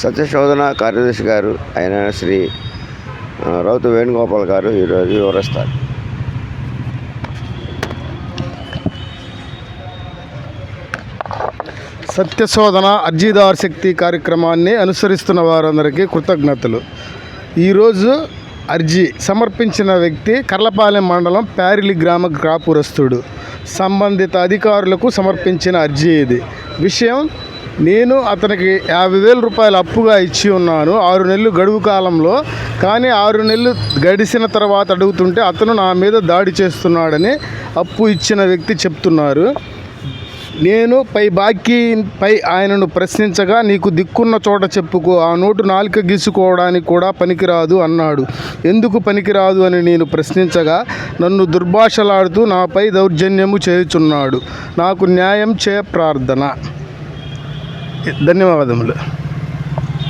సత్యశోధన కార్యదర్శి గారు ఆయన శ్రీ రౌతు వేణుగోపాల్ గారు ఈరోజు వివరిస్తారు. సత్యశోధన అర్జీదారు శక్తి కార్యక్రమాన్ని అనుసరిస్తున్న వారందరికీ కృతజ్ఞతలు. ఈరోజు అర్జీ సమర్పించిన వ్యక్తి కర్లపాలెం మండలం ప్యారిలి గ్రామ గ్రాపురస్తుడు సంబంధిత అధికారులకు సమర్పించిన అర్జీ ఇది. విషయం నేను అతనికి యాభై వేల రూపాయలు అప్పుగా ఇచ్చి ఉన్నాను. ఆరు నెలలు గడువు కాలంలో. కానీ ఆరు నెలలు గడిచిన తర్వాత అడుగుతుంటే అతను నా మీద దాడి చేస్తున్నాడని అప్పు ఇచ్చిన వ్యక్తి చెప్తున్నారు. నేను పై బాకీ పై ఆయనను ప్రశ్నించగా నీకు దిక్కున్న చోట చెప్పుకో. ఆ నోటు నాలుక గీసుకోవడానికి కూడా పనికిరాదు అన్నాడు. ఎందుకు పనికిరాదు అని నేను ప్రశ్నించగా నన్ను దుర్భాషలాడుతూ నాపై దౌర్జన్యము చేయుచున్నాడు. నాకు న్యాయం చే ప్రార్థన. ధన్యవాదములు.